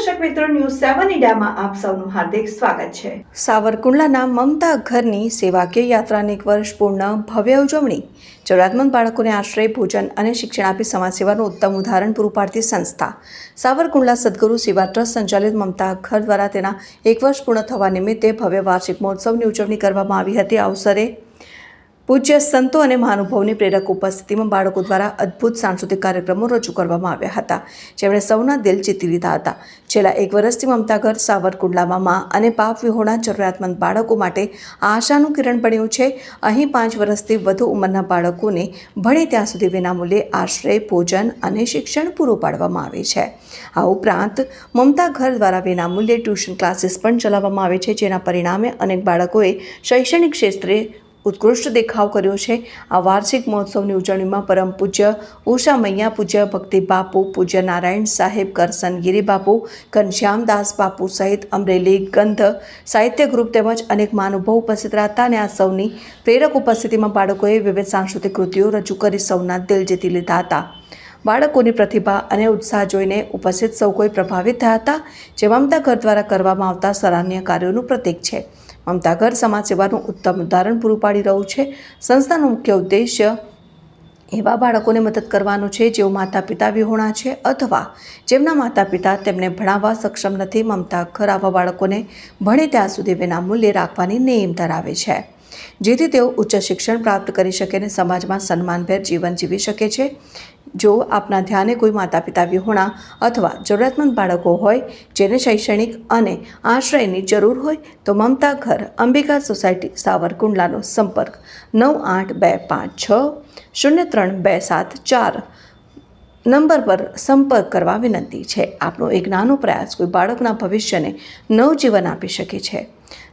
મિત્રો ન્યૂઝ સેવન ઇન્ડિયામાં આપ સૌનું હાર્દિક સ્વાગત છે. સાવરકુંડલાના મમતા ઘરની સેવાકીય યાત્રાની એક વર્ષ પૂર્ણ ભવ્ય ઉજવણી. જરૂરિયાતમંદ બાળકોને આશ્રય, ભોજન અને શિક્ષણ આપી સમાજસેવાનું ઉત્તમ ઉદાહરણ પૂરું પાડતી સંસ્થા. સાવરકુંડલા સદગુરુ સેવા ટ્રસ્ટ સંચાલિત મમતા ઘર દ્વારા તેના એક વર્ષ પૂર્ણ થવા નિમિત્તે ભવ્ય વાર્ષિક મહોત્સવની ઉજવણી કરવામાં આવી હતી. અવસરે પૂજ્ય સંતો અને મહાનુભાવની પ્રેરક ઉપસ્થિતિમાં બાળકો દ્વારા અદ્ભુત સાંસ્કૃતિક કાર્યક્રમો રજૂ કરવામાં આવ્યા હતા. જેમણે સૌના દિલ જીતી લીધા હતા. છેલ્લા એક વર્ષથી મમતાઘર સાવરકુંડલામાં મા અને પાપ વિહોણા જરૂરિયાતમંદ બાળકો માટે આશાનું કિરણ બન્યું છે. અહીં પાંચ વર્ષથી વધુ ઉંમરના બાળકોને ભણે ત્યાં સુધી વિનામૂલ્યે આશ્રય, ભોજન અને શિક્ષણ પૂરું પાડવામાં આવે છે. આ ઉપરાંત મમતા ઘર દ્વારા વિનામૂલ્યે ટ્યુશન ક્લાસીસ પણ ચલાવવામાં આવે છે, જેના પરિણામે અનેક બાળકોએ શૈક્ષણિક ક્ષેત્રે ઉત્કૃષ્ટ દેખાવ કર્યો છે. આ વાર્ષિક મહોત્સવની ઉજવણીમાં પરમ પૂજ્ય ઉષા મૈયા, પૂજ્ય ભક્તિ બાપુ, પૂજ્ય નારાયણ સાહેબ, કરસન ગિરી બાપુ ઘનશ્યામદાસ બાપુ સહિત અમરેલી ગંધ સાહિત્ય ગ્રુપ તેમજ અનેક મહાનુભાવ ઉપસ્થિત રહ્યા અને આ સૌની પ્રેરક ઉપસ્થિતિમાં બાળકોએ વિવિધ સાંસ્કૃતિક કૃતિઓ રજૂ કરી સૌના દિલ જીતી લીધા હતા. બાળકોની પ્રતિભા અને ઉત્સાહ જોઈને ઉપસ્થિત સૌ કોઈ પ્રભાવિત થયા હતા. જે મમતા ઘર દ્વારા કરવામાં આવતા સરાહનીય કાર્યોનું પ્રતીક છે. મમતા ઘર સમાજ સેવાનું ઉત્તમ ઉદાહરણ પૂરું પાડી રહ્યું છે. સંસ્થાનો મુખ્ય ઉદ્દેશ્ય એવા બાળકોને મદદ કરવાનું છે જેઓ માતા પિતા વિહોણા છે અથવા જેમના માતા પિતા તેમને ભણાવવા સક્ષમ નથી, મમતા ઘર આવા બાળકોને ભણે ત્યાં સુધી વિનામૂલ્યે રાખવાની નેમ ધરાવે છે. જેથી તેઓ ઉચ્ચ શિક્ષણ પ્રાપ્ત કરી શકે અને સમાજમાં સન્માનભેર જીવન જીવી શકે છે. જો આપના ધ્યાને કોઈ માતા પિતા વિહોણા અથવા જરૂરિયાતમંદ બાળકો હોય, જેને શૈક્ષણિક અને આશ્રયની જરૂર હોય, તો મમતા ઘર, અંબિકા સોસાયટી, સાવરકુંડલાનો સંપર્ક નવ આઠ બે પાંચ છ, શૂન્ય ત્રણ બે સાત ચાર નંબર પર સંપર્ક કરવા વિનંતી છે. આપણો એક નાનો પ્રયાસ કોઈ બાળકના ભવિષ્યને નવજીવન આપી શકે છે.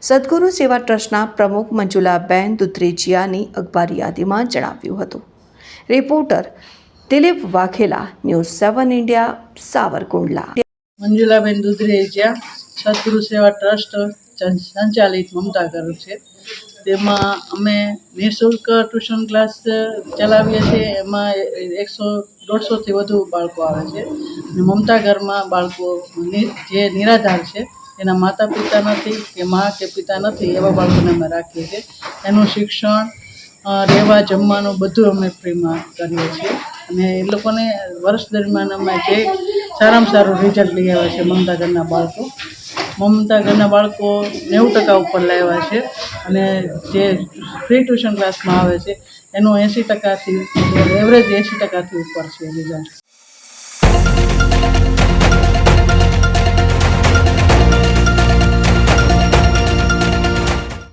સદગુરુ સેવા ટ્રસ્ટના પ્રમુખ મંજુલાબેન દુત્રેજિયાની અખબારી યાદીમાં જણાવ્યું હતું. Reporter Dilip Vaghela, news seven India, Savarkundla. Manjulaben Dudhrejiya સદગુરુ સેવા ટ્રસ્ટ સંચાલિત મમતા કરું છે. તેમાં અમે નિઃશુલ્ક ટ્યુશન ક્લાસ ચલાવીએ છીએ. એમાં એકસો દોઢસોથી વધુ બાળકો આવે છે. અને મમતા ઘરમાં બાળકો જે નિરાધાર છે, એના માતા પિતા નથી કે મા કે પિતા નથી એવા બાળકોને અમે રાખીએ છીએ. એનું શિક્ષણ રહેવા, જમવાનું બધું અમે ફ્રીમાં કરીએ છીએ. અને એ લોકોને વર્ષ દરમિયાન અમે જે સારામાં સારું રિઝલ્ટ લઈ આવ્યા છે મમતા ઘરના બાળકો મમતા ઘરના બાળકો નેવું ટકા ઉપર લાવ્યા છે. અને જે ફ્રી ટ્યુશન ક્લાસમાં આવે છે, એનું એંસી ટકાથી એવરેજ એંસી ટકાથી ઉપર છે. રિઝલ્ટ